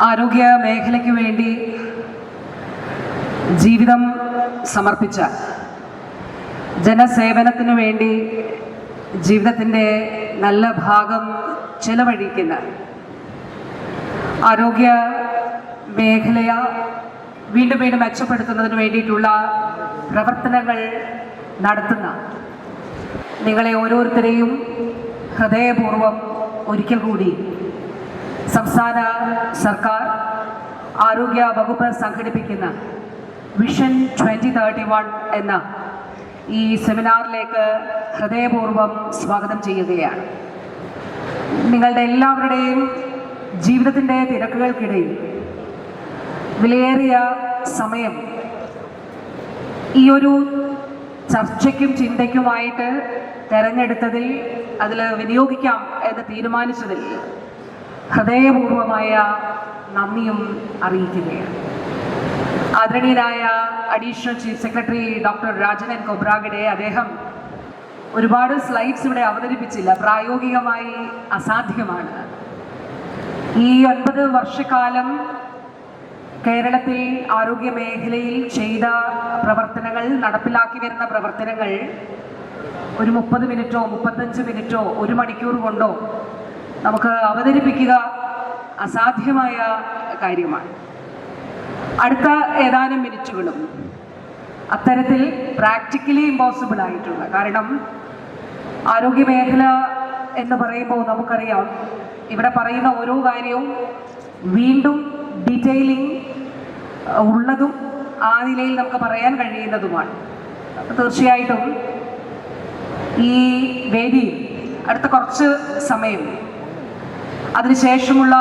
ആരോഗ്യ മേഖലയ്ക്ക് വേണ്ടി ജീവിതം സമർപ്പിച്ച ജനസേവനത്തിനു വേണ്ടി ജീവിതത്തിന്റെ നല്ല ഭാഗം ചെലവഴിക്കുന്ന ആരോഗ്യ മേഖലയ വീണ്ടും വീണ്ടും മെച്ചപ്പെടുത്തുന്നതിന് വേണ്ടിയിട്ടുള്ള പ്രവർത്തനങ്ങൾ നടത്തുന്ന നിങ്ങളെ ഓരോരുത്തരെയും ഹൃദയപൂർവം ഒരിക്കൽ കൂടി സംസ്ഥാന സർക്കാർ ആരോഗ്യ വകുപ്പ് സംഘടിപ്പിക്കുന്ന വിഷൻ ട്വന്റി തേർട്ടി വൺ എന്ന ഈ സെമിനാറിലേക്ക് ഹൃദയപൂർവം സ്വാഗതം ചെയ്യുകയാണ്. നിങ്ങളുടെ എല്ലാവരുടെയും ജീവിതത്തിന്റെ തിരക്കുകൾക്കിടയിൽ വിലയേറിയ സമയം ഈ ഒരു ചർച്ചയ്ക്കും ചിന്തയ്ക്കുമായിട്ട് തെരഞ്ഞെടുത്തതിൽ അതിൽ വിനിയോഗിക്കാം എന്ന് തീരുമാനിച്ചതിൽ ഹൃദയപൂർവമായ നന്ദിയും അറിയിക്കുകയാണ്. ആദരണീയനായ additional chief secretary doctor Rajan N Khobragade അദ്ദേഹം ഒരുപാട് സ്ലൈഡ്സ് ഇവിടെ അവതരിപ്പിച്ചില്ല. പ്രായോഗികമായി അസാധ്യമാണ്. ഈ ഒൻപത് വർഷക്കാലം കേരളത്തിൽ ആരോഗ്യ മേഖലയിൽ ചെയ്ത പ്രവർത്തനങ്ങൾ നടപ്പിലാക്കി വരുന്ന പ്രവർത്തനങ്ങൾ ഒരു മുപ്പത് മിനിറ്റോ മുപ്പത്തഞ്ച് മിനിറ്റോ ഒരു മണിക്കൂർ കൊണ്ടോ നമുക്ക് അവതരിപ്പിക്കുക അസാധ്യമായ കാര്യമാണ്. അടുത്ത ഏതാനും മിനിറ്റുകളും അത്തരത്തിൽ പ്രാക്ടിക്കലി ഇമ്പോസിബിൾ ആയിട്ടുള്ള കാരണം ആരോഗ്യ മേഖല എന്ന് പറയുമ്പോൾ നമുക്കറിയാം ഇവിടെ പറയുന്ന ഓരോ കാര്യവും വീണ്ടും ഡീറ്റെയിലിംഗ് ഉള്ളതും ആ നിലയിൽ നമുക്ക് പറയാൻ കഴിയുന്നതുമാണ്. തീർച്ചയായിട്ടും ഈ വേദിയിൽ അടുത്ത കുറച്ച് സമയം അതിനുശേഷമുള്ള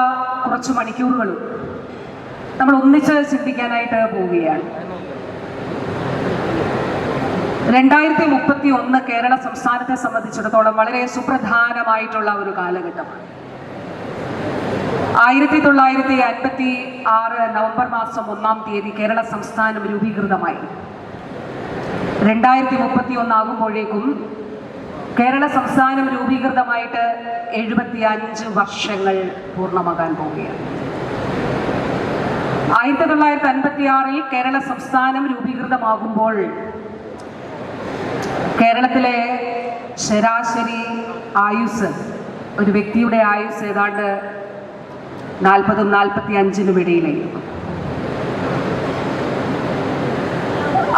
കുറച്ച് മണിക്കൂറുകളും നമ്മൾ ഒന്നിച്ച് ചിന്തിക്കാനായിട്ട് പോവുകയാണ്. രണ്ടായിരത്തി മുപ്പത്തി ഒന്ന് കേരള സംസ്ഥാനത്തെ സംബന്ധിച്ചിടത്തോളം വളരെ സുപ്രധാനമായിട്ടുള്ള ഒരു കാലഘട്ടമാണ്. ആയിരത്തി തൊള്ളായിരത്തി അൻപത്തി ആറ് നവംബർ മാസം ഒന്നാം തീയതി കേരള സംസ്ഥാനം രൂപീകൃതമായി. രണ്ടായിരത്തി മുപ്പത്തി ഒന്നാകുമ്പോഴേക്കും കേരള സംസ്ഥാനം രൂപീകൃതമായിട്ട് എഴുപത്തി അഞ്ച് വർഷങ്ങൾ പൂർണമാകാൻ പോവുകയാണ്. ആയിരത്തി തൊള്ളായിരത്തി അൻപത്തി ആറിൽ കേരള സംസ്ഥാനം രൂപീകൃതമാകുമ്പോൾ കേരളത്തിലെ ശരാശരി ആയുസ് ഒരു വ്യക്തിയുടെ ആയുസ് ഏതാണ്ട് നാൽപ്പതും നാൽപ്പത്തി അഞ്ചിനും ഇടയിലായിരുന്നു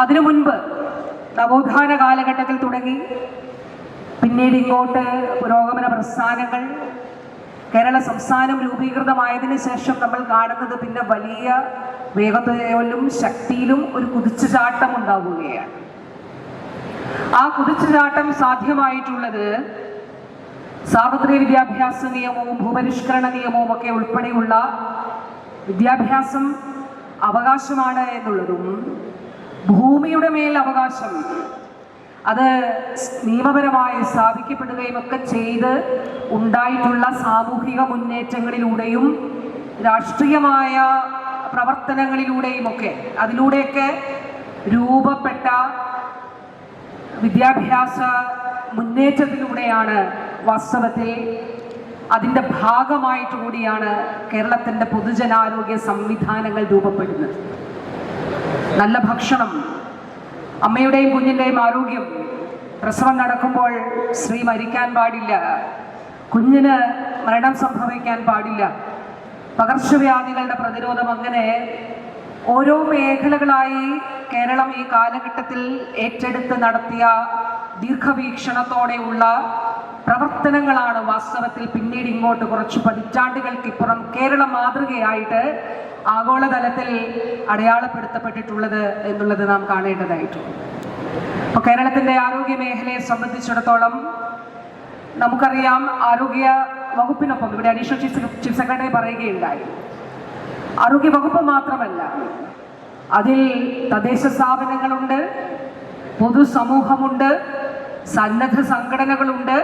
അതിനു മുൻപ് നവോത്ഥാന കാലഘട്ടത്തിൽ തുടങ്ങി പിന്നീട് ഇങ്ങോട്ട് പുരോഗമന പ്രസ്ഥാനങ്ങൾ കേരള സംസ്ഥാനം രൂപീകൃതമായതിനു ശേഷം നമ്മൾ കാണുന്നത് പിന്നെ വലിയ വേഗതയിലും ശക്തിയിലും ഒരു കുതിച്ചുചാട്ടം ഉണ്ടാവുകയാണ്. ആ കുതിച്ചുചാട്ടം സാധ്യമായിട്ടുള്ളത് സാർവത്രിക വിദ്യാഭ്യാസ നിയമവും ഭൂപരിഷ്കരണ നിയമവും ഒക്കെ ഉൾപ്പെടെയുള്ള വിദ്യാഭ്യാസം അവകാശമാണ് എന്നുള്ളതും ഭൂമിയുടെ മേൽ അവകാശം അത് നിയമപരമായി സ്ഥാപിക്കപ്പെടുകയും ഒക്കെ ചെയ്ത് ഉണ്ടായിട്ടുള്ള സാമൂഹിക മുന്നേറ്റങ്ങളിലൂടെയും രാഷ്ട്രീയമായ പ്രവർത്തനങ്ങളിലൂടെയും ഒക്കെ അതിലൂടെയൊക്കെ രൂപപ്പെട്ട വിദ്യാഭ്യാസ മുന്നേറ്റത്തിലൂടെയാണ് വാസ്തവത്തിൽ അതിന്റെ ഭാഗമായിട്ട് കൂടിയാണ് കേരളത്തിന്റെ പൊതുജനാരോഗ്യ സംവിധാനങ്ങൾ രൂപപ്പെടുന്നത്. നല്ല ഭക്ഷണം അമ്മയുടെയും കുഞ്ഞിന്റെയും ആരോഗ്യം. പ്രസവം നടക്കുമ്പോൾ സ്ത്രീ മരിക്കാൻ പാടില്ല. കുഞ്ഞിന് മരണം സംഭവിക്കാൻ പാടില്ല. പകർച്ചവ്യാധികളുടെ പ്രതിരോധം അങ്ങനെ ഓരോ മേഖലകളായി കേരളം ഈ കാലഘട്ടത്തിൽ ഏറ്റെടുത്ത് നടത്തിയ ദീർഘവീക്ഷണത്തോടെയുള്ള പ്രവർത്തനങ്ങളാണ് വാസ്തവത്തിൽ പിന്നീട് ഇങ്ങോട്ട് കുറച്ച് പതിറ്റാണ്ടുകൾക്ക് പതിറ്റാണ്ടുകൾക്കിപ്പുറം കേരള മാതൃകയായിട്ട് ആഗോളതലത്തിൽ അടയാളപ്പെടുത്തപ്പെട്ടിട്ടുള്ളത് എന്നുള്ളത് നാം കാണേണ്ടതായിട്ടുണ്ട്. അപ്പോൾ കേരളത്തിന്റെ ആരോഗ്യ മേഖലയെ സംബന്ധിച്ചിടത്തോളം നമുക്കറിയാം ആരോഗ്യ വകുപ്പിനൊപ്പം ഇവിടെ അഡീഷണൽ ചീഫ് ചീഫ് സെക്രട്ടറി പറയുകയുണ്ടായി. ആരോഗ്യ വകുപ്പ് മാത്രമല്ല അതിൽ തദ്ദേശ സ്ഥാപനങ്ങളുണ്ട് പൊതുസമൂഹമുണ്ട് സന്നദ്ധ സംഘടനകളുണ്ട്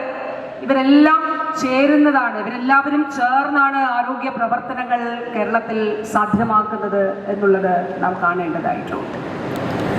ഇവരെല്ലാം ചേരുന്നതാണ് ഇവരെല്ലാവരും ചേർന്നാണ് ആരോഗ്യ പ്രവർത്തനങ്ങൾ കേരളത്തിൽ സാധ്യമാക്കുന്നത് എന്നുള്ളത് നാം കാണേണ്ടതായിട്ടുണ്ട്.